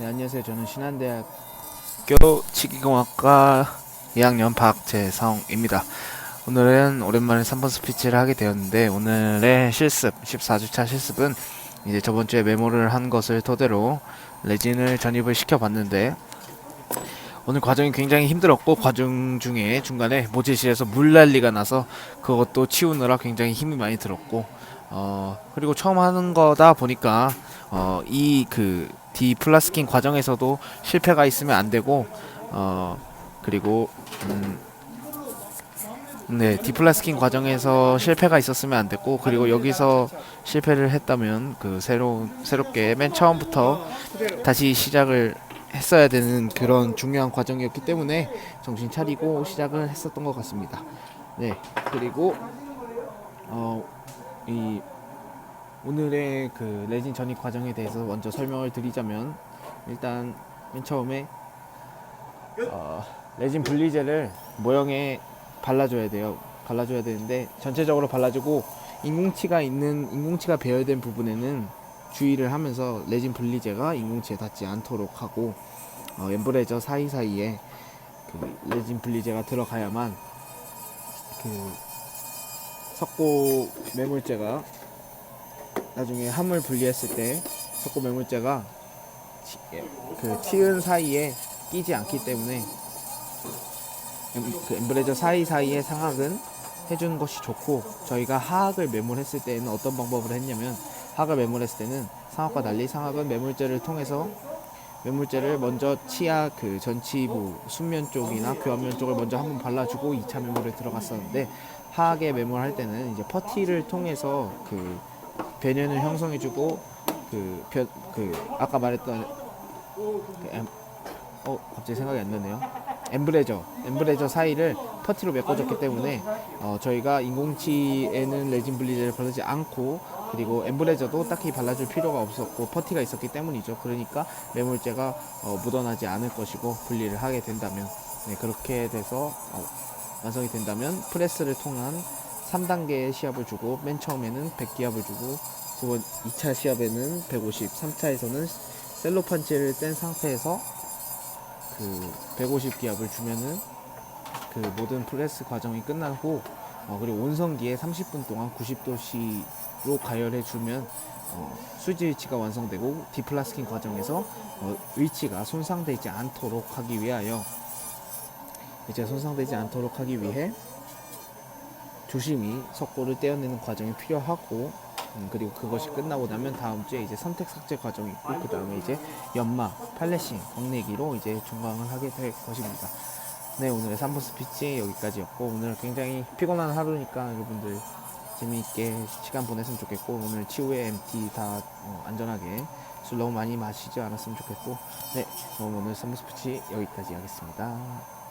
네, 안녕하세요. 저는 신한대학교 치기공학과 2학년 박재성입니다. 오늘은 오랜만에 3번 스피치를 하게 되었는데 오늘의 실습, 14주차 실습은 이제 저번 주에 메모를 한 것을 토대로 레진을 전입을 시켜봤는데 오늘 과정이 굉장히 힘들었고 과정 중에 중간에 모질실에서 물 난리가 나서 그것도 치우느라 굉장히 힘이 많이 들었고 어 그리고 처음 하는 거다 보니까 어이그 디플라스킹 과정에서도 실패가 있으면 안 되고 어 그리고 음 네, 디플라스킹 과정에서 실패가 있었으면 안 됐고 그리고 여기서 실패를 했다면 그 새로 새롭게 맨 처음부터 다시 시작을 했어야 되는 그런 중요한 과정이었기 때문에 정신 차리고 시작을 했었던 것 같습니다. 네, 그리고 어 이 오늘의 그 레진 전입 과정에 대해서 먼저 설명을 드리자면 일단 맨 처음에 어, 레진 분리제를 모형에 발라줘야 돼요. 발라줘야 되는데 전체적으로 발라주고 인공치가 있는 인공치가 배열된 부분에는 주의를 하면서 레진 분리제가 인공치에 닿지 않도록 하고 어, 엠브레저 사이사이에 그 레진 분리제가 들어가야만 그 석고 매물제가 나중에 함을 분리했을 때 석고 매물제가 치, 예, 그 치은 사이에 끼지 않기 때문에 엠, 그 엠브레저 사이사이의 상악은 해주는 것이 좋고 저희가 하악을 매몰했을 때는 어떤 방법을 했냐면 하악을 매몰했을 때는 상악과 달리 상악은 매물제를 통해서 매물제를 먼저 치아 그 전치부 순면 쪽이나 교환면 쪽을 먼저 한번 발라주고 2차 매몰에 들어갔었는데 하악에 매몰할 때는 이제 퍼티를 통해서 그 배년을 형성해주고 그, 벼, 그 아까 말했던 그 엠, 어 갑자기 생각이 안 나네요. 엠브레저 엠브레저 사이를 퍼티로 메꿔줬기 때문에 어, 저희가 인공치에는 레진 분리제를 바르지 않고 그리고 엠브레저도 딱히 발라줄 필요가 없었고 퍼티가 있었기 때문이죠. 그러니까 매물제가 어, 묻어나지 않을 것이고 분리를 하게 된다면 네, 그렇게 돼서 어, 완성이 된다면 프레스를 통한 3단계의 시합을 주고 맨 처음에는 100기압을 주고 두 번 2차 시합에는 150, 3차에서는 셀로 펀치를 뗀 상태에서 그 150기압을 주면은 그 모든 프레스 과정이 끝나고 어, 그리고 온성기에 30분 동안 90도씨로 가열해 주면 어, 수지 위치가 완성되고 디플라스킹 과정에서 어, 위치가 손상되지 않도록 하기 위하여 이제 손상되지 않도록 하기 위해 조심히 석고를 떼어내는 과정이 필요하고 음, 그리고 그것이 끝나고 나면 다음 주에 이제 선택 삭제 과정이 있고 그 다음에 이제 연마, 팔레싱, 광내기로 이제 종강을 하게 될 것입니다. 네 오늘의 3분 스피치 여기까지였고 오늘 굉장히 피곤한 하루니까 여러분들 재미있게 시간 보냈으면 좋겠고 오늘 치후에 MT 다 어, 안전하게 술 너무 많이 마시지 않았으면 좋겠고 네 그럼 오늘 3분 스피치 여기까지 하겠습니다.